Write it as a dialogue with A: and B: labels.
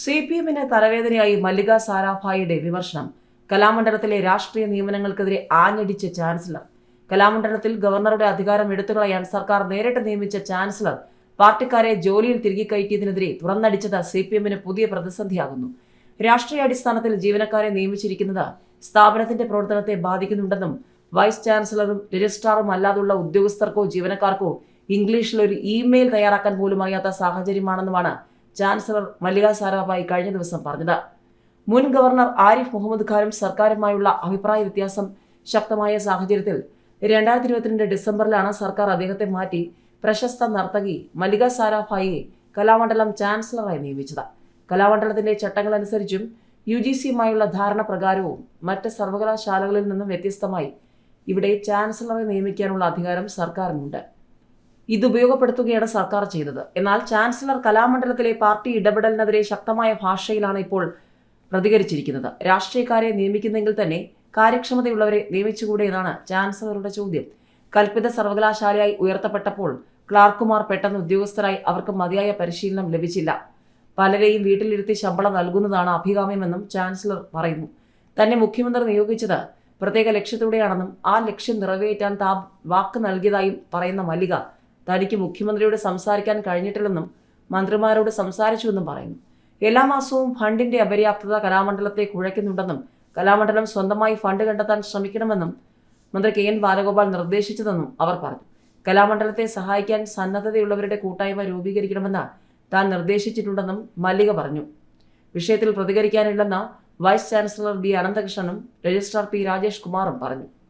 A: C P എമ്മിന് തലവേദനയായി മല്ലിക സാരാഭായിയുടെ വിമർശനം. കലാമണ്ഡലത്തിലെ രാഷ്ട്രീയ നിയമനങ്ങൾക്കെതിരെ ആഞ്ഞടിച്ച ചാൻസലർ. കലാമണ്ഡലത്തിൽ ഗവർണറുടെ അധികാരം എടുത്തുകളയാൻ സർക്കാർ നേരിട്ട് നിയമിച്ച ചാൻസലർ പാർട്ടിക്കാരെ ജോലിയിൽ തിരികെ കയറ്റിയതിനെതിരെ തുറന്നടിച്ചത് സി പി എമ്മിന് പുതിയ പ്രതിസന്ധിയാകുന്നു. രാഷ്ട്രീയ അടിസ്ഥാനത്തിൽ ജീവനക്കാരെ നിയമിച്ചിരിക്കുന്നത് സ്ഥാപനത്തിന്റെ പ്രവർത്തനത്തെ ബാധിക്കുന്നുണ്ടെന്നും വൈസ് ചാൻസലറും രജിസ്ട്രാറും അല്ലാതുള്ള ഉദ്യോഗസ്ഥർക്കോ ജീവനക്കാർക്കോ ഇംഗ്ലീഷിൽ ഒരു ഇമെയിൽ തയ്യാറാക്കാൻ പോലും അറിയാത്ത സാഹചര്യമാണെന്നുമാണ് ചാൻസലർ മല്ലിക സാരാഭായി കഴിഞ്ഞ ദിവസം പറഞ്ഞത്. മുൻ ഗവർണർ ആരിഫ് മുഹമ്മദ് ഖാനും സർക്കാരുമായുള്ള അഭിപ്രായ വ്യത്യാസം ശക്തമായ സാഹചര്യത്തിൽ രണ്ടായിരത്തി ഇരുപത്തിരണ്ട് ഡിസംബറിലാണ് സർക്കാർ അദ്ദേഹത്തെ മാറ്റി പ്രശസ്ത നർത്തകി മല്ലിക സാരാഭായിയെ കലാമണ്ഡലം ചാൻസലറായി നിയമിച്ചത്. കലാമണ്ഡലത്തിന്റെ ചട്ടങ്ങളനുസരിച്ചും യു ജി സിയുമായുള്ള ധാരണ പ്രകാരവും മറ്റ് സർവകലാശാലകളിൽ നിന്നും വ്യത്യസ്തമായി ഇവിടെ ചാൻസലറെ നിയമിക്കാനുള്ള അധികാരം സർക്കാരിനുണ്ട്. ഇത് ഉപയോഗപ്പെടുത്തുകയാണ് സർക്കാർ ചെയ്തത്. എന്നാൽ ചാൻസലർ കലാമണ്ഡലത്തിലെ പാർട്ടി ഇടപെടലിനെതിരെ ശക്തമായ ഭാഷയിലാണ് ഇപ്പോൾ പ്രതികരിച്ചിരിക്കുന്നത്. രാഷ്ട്രീയക്കാരെ നിയമിക്കുന്നെങ്കിൽ തന്നെ കാര്യക്ഷമതയുള്ളവരെ നിയമിച്ചുകൂടെ എന്നാണ് ചാൻസലറുടെ ചോദ്യം. കൽപ്പിത സർവകലാശാലയായി ഉയർത്തപ്പെട്ടപ്പോൾ ക്ലാർക്കുമാർ പെട്ടെന്ന് ഉദ്യോഗസ്ഥരായി അവർക്ക് മതിയായ പരിശീലനം ലഭിച്ചില്ല. പലരെയും വീട്ടിലിരുത്തി ശമ്പളം നൽകുന്നതാണ് അഭികാമ്യമെന്നും ചാൻസലർ പറയുന്നു. തന്നെ മുഖ്യമന്ത്രി നിയോഗിച്ചത് പ്രത്യേക ലക്ഷ്യത്തോടെയാണെന്നും ആ ലക്ഷ്യം നിറവേറ്റാൻ താ വാക്ക് നൽകിയതായും പറയുന്ന മല്ലിക തനിക്ക് മുഖ്യമന്ത്രിയോട് സംസാരിക്കാൻ കഴിഞ്ഞിട്ടില്ലെന്നും മന്ത്രിമാരോട് സംസാരിച്ചുവെന്നും പറയുന്നു. എല്ലാ മാസവും ഫണ്ടിന്റെ അപര്യാപ്തത കലാമണ്ഡലത്തെ കുഴയ്ക്കുന്നുണ്ടെന്നും കലാമണ്ഡലം സ്വന്തമായി ഫണ്ട് കണ്ടെത്താൻ ശ്രമിക്കണമെന്നും മന്ത്രി കെ എൻ ബാലഗോപാൽ നിർദ്ദേശിച്ചതെന്നും അവർ പറഞ്ഞു. കലാമണ്ഡലത്തെ സഹായിക്കാൻ സന്നദ്ധതയുള്ളവരുടെ കൂട്ടായ്മ രൂപീകരിക്കണമെന്ന് താൻ നിർദ്ദേശിച്ചിട്ടുണ്ടെന്നും മല്ലിക പറഞ്ഞു. വിഷയത്തിൽ പ്രതികരിക്കാനില്ലെന്ന് വൈസ് ചാൻസലർ ബി അനന്തകൃഷ്ണനും രജിസ്ട്രാർ പി രാജേഷ് കുമാറും പറഞ്ഞു.